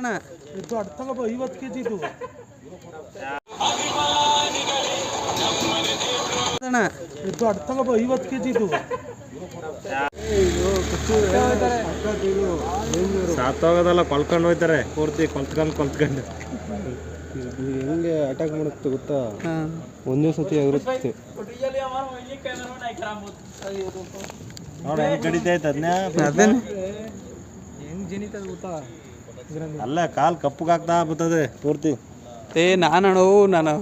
ಅಣ್ಣ. ಇದು ಅಡ್ ತಗೋಬ ಐವತ್ತು ಕೆ ಜಿ ಇದು. ಅಣ್ಣ. ಇದು ಅಡ್ ತಗೋಬ ಐವತ್ತು ಕೆ ಜಿ ಇದು ಸಾತ್ತೋಗೋದಲ್ಲ ಕೊಲ್ಕೊಂಡು ಹೋಯ್ತಾರೆ. ಪೂರ್ತಿ ಕೊಲ್ತ್ಕೊಂಡು ಕೊಲ್ತ್ಕೊಂಡು ಹೆಂಗೆ ಅಟ್ಯಾಕ್ ಮಾಡುತ್ತೆ ಗೊತ್ತಾ? ಒಂದೇ ಸತಿ ಎಗರುತ್ತೆ ನೋಡಿ ಹೆಂಗ್ ಕಡಿತೈತೆ ಅದನ್ನೇ ಅದೇನೆ? ಅಲ್ಲ ಕಾಲ್ ಕಪ್ಪಗೆ ಹಾಕ್ತಾ ಬರ್ತದೆ ಪೂರ್ತಿ. ಏ ನಾನು ನಾನು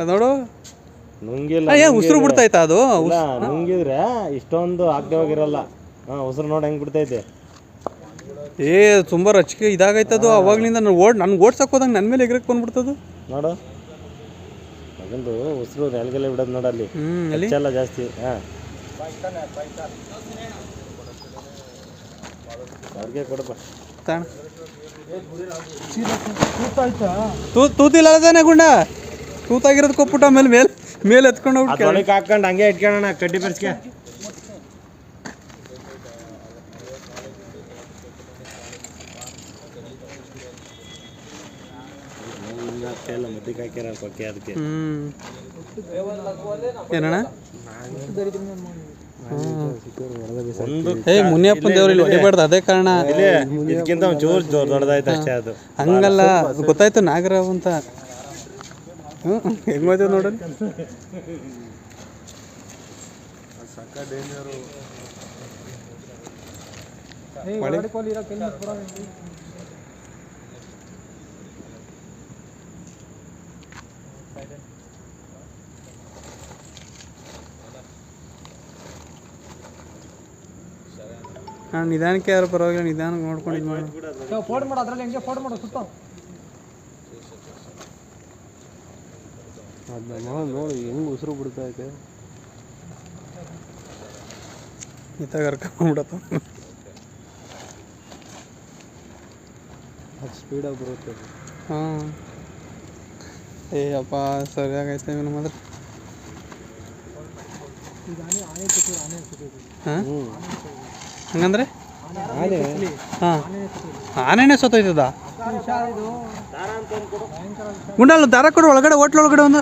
ಅದ್ ನೋಡು. ನುಂಗಿಲ್ಲ ಏ ಉಸಿರು ಬಿಡ್ತೈತಾ ಅದು? ಇಲ್ಲ ನುಂಗಿದ್ರೆ ಇಷ್ಟೊಂದು ಆಗದೆ ಹೋಗಿರಲ್ಲ. ಹಾಂ ಉಸಿರು ನೋಡಿ ಹೆಂಗ್ ಬಿಡ್ತೈತೆ. ಏ ತುಂಬ ರಚಿಕೆ ಇದಾಗೈತದು ಅವಾಗ್ಲಿಂದ ನಾನು ಓಡ್ ನನ್ಗೆ ಓಡ್ಸಕ್ ಹೋದಂಗೆ ನನ್ನ ಮೇಲೆ ಎಗ್ರಕ್ಕೆ ಬಂದ್ಬಿಡ್ತದು. ನೋಡು. ಅದೊಂದು ಉಸಿರು ನೆಲಗೆಲ್ಲ ಬಿಡೋದು ನೋಡಲ್ಲಿ ಹ್ಮ್, ಅಲ್ಲಿ? ಹೆಚ್ಚಲ್ಲ ಜಾಸ್ತಿ ಹಾಂ. ಅವ್ರಿಗೆ ಕೊಡಪ್ಪ. ತಾಣ ತೂತಿಲ್ಲ ಗುಂಡ? ತೂತಾಗಿರೋದು ಕೊಟ್ಬಿಟ್ಟು ಮೇಲೆ ಮೇಲೆ ಮೇಲೆ ಎತ್ಕೊಂಡು ಹೋಗಿ ಕೆಳಗೆ. ಹಾಕೊಂಡು ಹಂಗೆ ಇಟ್ಕೊಳ್ಳೋಣ ಕಡ್ಡಿ ಬರ್ಸ್ಕೆ. ಮದ್ದಿಗೆ ಹಾಕ್ಯಾರ ಕೊಕ್ಕೆ ಅದಕ್ಕೆ ಹ್ಮ್. ಏನಣ್ಣ? ಏ ಮುನಿಯಪ್ಪನ ದೇವ್ರು ಇಲ್ಲಿ ಹೊಡಿಬಾರ್ದು ಅದೇ ಕಾರಣ. ಇದಕ್ಕಿಂತ ಜೋರ್ ಜೋರ್ ದೊಡ್ಡದಾಯ್ತು ಅಷ್ಟೇ ಅದು. ಹಂಗಲ್ಲ ಗೊತ್ತಾಯ್ತು ನಾಗರಾವ್ ಅಂತ. ಹ್ಞೂ ಹೆಂಗ್ ಹೋಯ್ತದ ನೋಡೋಣ. ಹಾಂ ನಿಧಾನಕ್ಕೆ ಯಾರು ಪರವಾಗಿಲ್ಲ ನಿಧಾನಕ್ಕೆ ನೋಡ್ಕೊಂಡು ಇದು ಮಾಡಿ ಫೋನ್ ಮಾಡು ಅದ್ರಲ್ಲಿ ಹೆಂಗೆ ಫೋನ್ ಮಾಡು ಸುತ್ತ. ಅದನ್ನ ನೋಡಿ ಹೆಂಗೆ ಉಸಿರು ಬಿಡ್ತೈತೆ ಇತ್ತಾಗ ಕರ್ಕೊಂಡ್ಬಿಡತ್ತ ಅದು ಸ್ಪೀಡಾಗಿ ಬರುತ್ತೆ. ಹಾಂ. ಏ ಅಪ್ಪ ಸರಿಯಾಗೈತೆ ಇವನು ಮಾತ್ರ. ಹಾಂ? ಹಂಗಂದ್ರೆ? ಹಾಂ. ಆನೆನೇ ಸತ್ತೋಯ್ತದ? ಗುಂಡಲ್ಲ ದಾರ ಕೊಡು ಒಳಗಡೆ ಹೋಟ್ಲ್ ಒಳಗಡೆ ಒಂದು